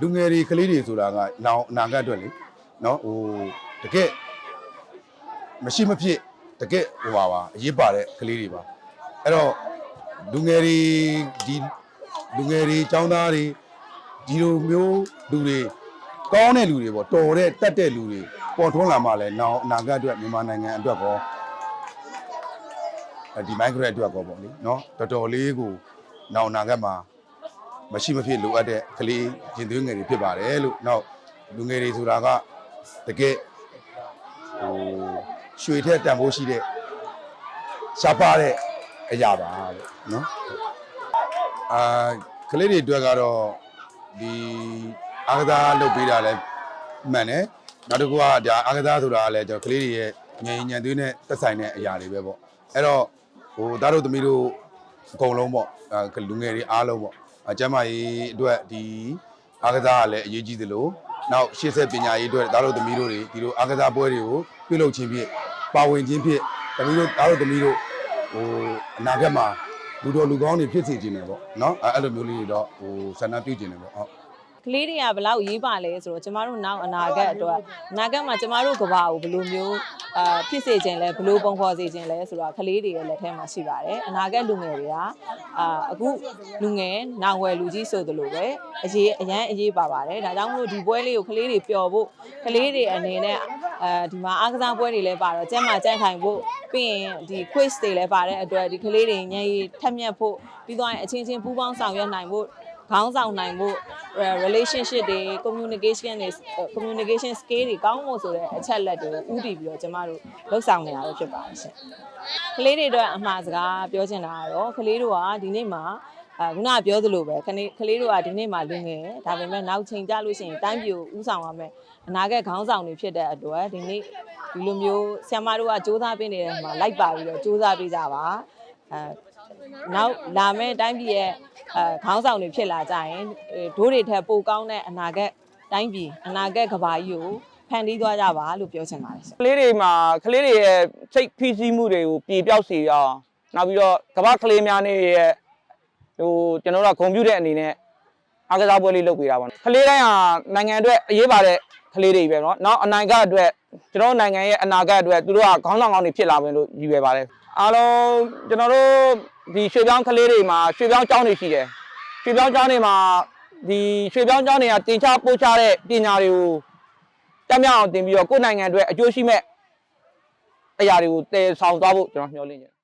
လူငယ်တွေကလေးတွေဆိုတာကနောင်အနာဂတ်အတွက်လေနော်ဟိုတကယ်မရှိမဖြစ်တကယ်ဟိုပါပါအရေးပါတဲ့ကလေးတွေပါအဲ့တော့လူငယ်တွေဒီလူငယ်တွေចောင်းသားတွေဒီလိုမျိုးလူတွေကောင်းတဲ့လူတွေပေါ့တော်တဲ့တတ်တဲ့လူတွေပေါ်ထွန်းလာမှလည်းနောင်အနာဂတ်အတွက်မြန်မာနိုင်ငံအတွက်ကောအဲဒီ migrant အတွက်ကောပေါ့လေနော်တော်တော်လေးကိုနောင်အနာဂတ်မှာ မရှိမဖြစ်လိုအပ်တဲ့ကလေးရင်သွေးငယ်တွေဖြစ်ပါတယ်လို့နောက်လူငယ်တွေဆိုတာကတကယ်ဟိုရွှေထက်တန်ဖိုးရှိတဲ့ရှားပါတဲ့အရာပါလို့နော်အာကလေးတွေအတွက်ကတော့ဒီအားကစားလုပ်ပေးတာလည်းမှန်တယ်နောက်တစ်ခုကဒါအားကစားဆိုတာကလည်းကျွန်တော်ကလေးတွေရဲ့ငယ်ညံသွေးနဲ့သက်ဆိုင်တဲ့အရာတွေပဲပေါ့အဲ့တော့ဟိုသားတို့သမီးတို့အကုန်လုံးပေါ့အာလူငယ်တွေအားလုံးပေါ့အ ကျမ်းမာရေးအတွက်ဒီအားကစားကလည်းအရေးကြီးသလိုနောက်ရှေ့ဆက်ပညာရေးအတွက်သားတို့သမီးတို့တွေဒီလိုအားကစားပွဲတွေကိုပြုလုပ်ခြင်းဖြင့်ပါဝင်ခြင်းဖြင့်သမီးတို့သားတို့သမီးတို့ဟိုအနာဂတ်မှာလူတော်လူကောင်းတွေဖြစ်စေခြင်းတယ်ပေါ့နော်အဲ့အဲ့လိုမျိုးလေးတွေတော့ဟိုဆန္ဒပြုခြင်းတယ်ပေါ့ဟုတ်ကလေးတွေကဘလောက်ရေးပါလဲဆိုတော့ကျမတို့နောက်အနာဂတ်အတွက်အနာဂတ်မှာကျမတို့ကဘာကိုဘယ်လိုမျိုး အာဖြစ်စေခြင်းလဲဘယ်လိုပုံဖော်စေခြင်းလဲဆိုတော့ကလေးတွေရဲ့လက်ထဲမှာရှိပါတယ်အနာဂတ်လူငယ်တွေကအာအခုလူငယ်နောင်ဝယ်လူကြီးဆိုသလိုပဲအရေးအရန်အရေးပါပါတယ်ဒါကြောင့်မို့လို့ဒီပွဲလေးကိုကလေးတွေပျော်ဖို့ကလေးတွေအနေနဲ့အဲဒီမှာအားကစားပွဲတွေလည်းပါတော့ကျမ်းမာကျန်းထိုင်ဖို့ပြီးရင်ဒီ quiz တွေလည်းပါတဲ့အတွက်ဒီကလေးတွေညရည်ထက်မြက်ဖို့ပြီးတော့အချင်းချင်းပူးပေါင်းဆောင်ရွက်နိုင်ဖို့ ခေါင်းဆောင်နိုင်ဖို့ relationship တွေ communication တွေ communication skill တွေကောင်းဖို့ဆိုတဲ့အချက်လက်တွေကိုဥတည်ပြီးတော့ကျမတို့လှုပ်ဆောင်နေရတာဖြစ်ပါတယ်ရှင်။ကလေးတွေအတွက်အမှားစကားပြောချင်တာကတော့ကလေးတို့ကဒီနေ့မှာအဲခုနကပြောသလိုပဲကလေးကလေးတို့ကဒီနေ့မှာလူငယ်ဒါပေမဲ့နောက်ချိန်ကြလို့ရှိရင်တိုင်းပြည်ကိုဥဆောင်ရမယ်အနာဂတ်ခေါင်းဆောင်တွေဖြစ်တဲ့အတွက်ဒီနေ့ဒီလိုမျိုးဆ iam မတို့ကစူးစမ်းပေးနေတဲ့မှာလိုက်ပါပြီးတော့စူးစမ်းပေးကြပါ အဲနောက်လာမယ့်တိုင်းပြည်ရဲ့အဲခေါင်းဆောင်တွေဖြစ်လာကြရင်အဲဒိုးတွေထက်ပိုကောင်းတဲ့အနာဂတ်တိုင်းပြည်အနာဂတ်ကဘာကြီးကိုဖန်တီးသွားကြပါလို့ပြောချင်ပါတယ်ရှင် ကလေးတွေမှာကလေးတွေရဲ့စိတ်ဖိစီးမှုတွေကိုပြေပြောက်စေအောင်နောက်ပြီးတော့ကမ္ဘာကလေးများနေရဲ့ဟိုကျွန်တော်တို့ကဂုဏ်ပြုတဲ့အနေနဲ့အားကစားပွဲလေးလုပ်ပေးတာပေါ့နော်ကလေးတိုင်းဟာနိုင်ငံအတွက်အရေးပါတဲ့ကလေးတွေပဲเนาะနောက်အနိုင်ကအတွက်ကျွန်တော်တို့နိုင်ငံရဲ့အနာဂတ်အတွက်သူတို့ကခေါင်းဆောင်ကောင်းတွေဖြစ်လာမယ်လို့ရည်ရွယ်ပါတယ် အားလုံးကျွန်တော်တို့ဒီရွှေပြောင်းကလေးတွေမှာရွှေပြောင်းကျောင်းတွေရှိတယ်ရွှေပြောင်းကျောင်းတွေမှာဒီရွှေပြောင်းကျောင်းတွေကတင်ချပို့ချတဲ့ပညာတွေကိုတက်မြောက်အောင်တင်ပြီးတော့ကိုယ့်နိုင်ငံအတွက်အကျိုးရှိမဲ့အရာတွေကိုတည်ဆောင်သွားဖို့ကျွန်တော်မျှော်လင့်နေတယ်